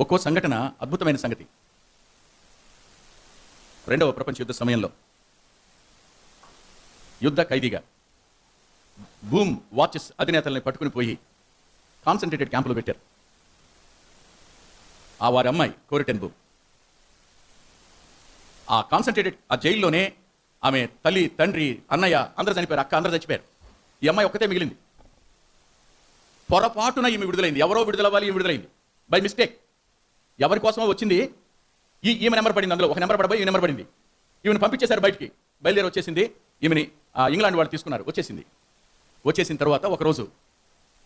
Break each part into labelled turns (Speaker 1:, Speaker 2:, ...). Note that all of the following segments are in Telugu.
Speaker 1: ఒక్కో సంఘటన అద్భుతమైన సంగతి. రెండవ ప్రపంచ యుద్ధ సమయంలో. యుద్ధ ఖైదీగా. బూమ్ వాచెస్ అధినేతల్ని పట్టుకుని పోయి కాన్సన్ట్రేటెడ్ క్యాంపులో పెట్టారు. ఆ వారి అమ్మాయి కోరిటెన్ బూమ్ ఆ కాన్సన్ట్రేటెడ్ ఆ జైల్లోనే ఆమె తల్లి తండ్రి అన్నయ్య అందరూ చనిపోయారు అక్క అందరూ చచ్చిపోయారు. ఈ అమ్మాయి ఒక్కతే మిగిలింది. పొరపాటున ఈమె విడుదలైంది. ఎవరో విడుదలవ్వాలి ఈమె విడుదలైంది. By mistake. ఎవరి కోసమో వచ్చింది? ఈ ఈమె నెంబర్ పడింది అందులో. ఒక నెంబర్ పడబోయి ఈ నెంబర్ పడింది. ఈమెను పంపించేశారు బయటికి. బయలుదేరి వచ్చేసింది. ఈమెని ఇంగ్లాండ్ వాళ్ళు తీసుకున్నారు. వచ్చేసింది. వచ్చేసిన తర్వాత ఒకరోజు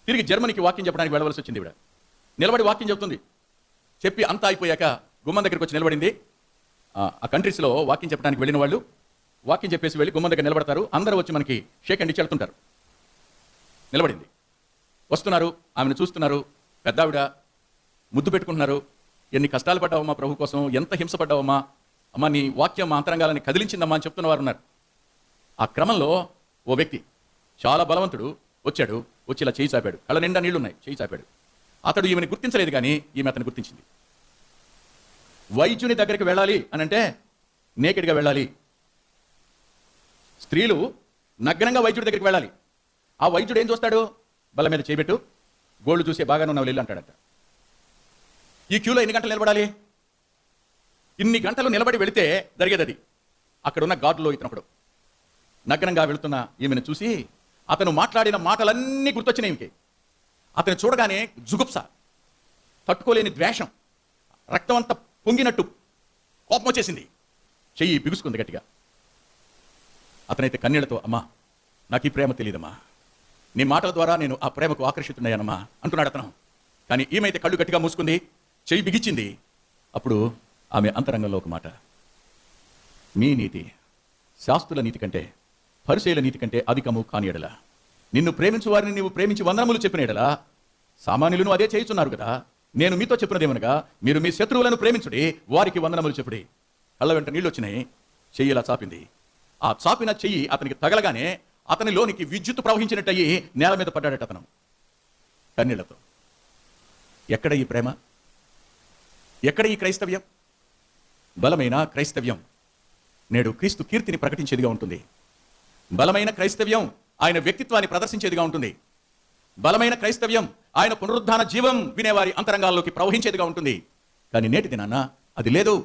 Speaker 1: తిరిగి జర్మనీకి వాక్యం చెప్పడానికి వెళ్ళవలసి వచ్చింది ఇవిడ నిలబడి వాక్యం చెప్తుంది చెప్పి అంతా అయిపోయాక గుమ్మం దగ్గరికి వచ్చి నిలబడింది. ఆ, కంట్రీస్లో వాక్యం చెప్పడానికి వెళ్ళిన వాళ్ళు వాక్యం చెప్పేసి వెళ్ళి గుమ్మం దగ్గర నిలబడతారు. అందరూ వచ్చి మనకి షేక్ అండ్ ఇచ్చి వెళ్తుంటారు. నిలబడింది. వస్తున్నారు. ఆమెను చూస్తున్నారు. పెద్దావిడ ముద్దు పెట్టుకుంటున్నారు. ఎన్ని కష్టాలు పడ్డావమ్మా ప్రభు కోసం? ఎంత హింస పడ్డావమ్మా? అమ్మా నీ వాక్యం అంతరంగాలని కదిలించిందమ్మా అని చెప్తున్న వారు ఉన్నారు. ఆ క్రమంలో ఓ వ్యక్తి చాలా బలవంతుడు వచ్చాడు వచ్చి ఇలా చేయి చాపాడు. కళ్ళ నిండా నీళ్ళున్నాయి చేయి చాపాడు. అతడు ఈమెను గుర్తించలేదు కానీ ఈమె అతను గుర్తించింది. వైద్యుని దగ్గరికి వెళ్ళాలి అని అంటే నేకెడ్గా వెళ్ళాలి. స్త్రీలు నగ్నంగా వైద్యుడి దగ్గరికి వెళ్ళాలి. ఆ వైద్యుడు ఏం చూస్తాడు? బల్ల మీద చేపెట్టు గోల్డ్ చూసే బాగానే ఉన్నావు వెళ్ళు అంటాడట. ఈ క్యూలో ఎన్ని గంటలు నిలబడాలి? ఇన్ని గంటలు నిలబడి వెళితే జరిగేది అది. అక్కడున్న గార్డులో నగ్నంగా వెళుతున్న ఈమెను చూసి అతను మాట్లాడిన మాటలన్నీ గుర్తొచ్చినాయి ఈమెకి. అతను చూడగానే జుగుప్స తట్టుకోలేని ద్వేషం రక్తం అంతా పొంగినట్టు కోపం వచ్చేసింది. చెయ్యి బిగుసుకుంది గట్టిగా. అతనైతే కన్నీళ్ళతో అమ్మా నాకు ఈ ప్రేమ తెలియదమ్మా నీ మాటల ద్వారా నేను ఆ ప్రేమకు ఆకర్షితున్నాయనమ్మా అంటున్నాడు అతను. కానీ ఈమెయితే కళ్ళు గట్టిగా మూసుకుంది. చెయ్యి బిగించింది అప్పుడు ఆమె అంతరంగంలో ఒక మాట. మీ నీతి శాస్త్రుల నీతి కంటే పరిశీల నీతి కంటే అధికము కాని ఎడల. నిన్ను ప్రేమించు వారిని నీవు ప్రేమించి వందనములు చెప్పిన ఎడల. సామాన్యులను అదే చేయుచున్నారు కదా. నేను మీతో చెప్పినదేమనగా మీరు మీ శత్రువులను ప్రేమించుడి వారికి వందనములు చెప్పుడి. కళ్ళ వెంట నీళ్ళు వచ్చినాయి చెయ్యి ఇలా చాపింది. ఆ చాపిన చెయ్యి అతనికి తగలగానే అతనిలోనికి విద్యుత్ ప్రవహించినట్టయి నేల మీద పడ్డాడట అతను. కన్నీళ్ళతో. ఎక్కడ ఈ ప్రేమ? ఎక్కడ ఈ క్రైస్తవ్యం? బలమైన క్రైస్తవ్యం. నేడు క్రీస్తు కీర్తిని ప్రకటించేదిగా ఉంటుంది. బలమైన క్రైస్తవ్యం ఆయన వ్యక్తిత్వాన్ని ప్రదర్శించేదిగా ఉంటుంది. బలమైన క్రైస్తవ్యం ఆయన పునరుద్ధాన జీవం వినేవారి అంతరంగాల్లోకి ప్రవహించేదిగా ఉంటుంది. కానీ నేటి దినాన్న అది లేదు.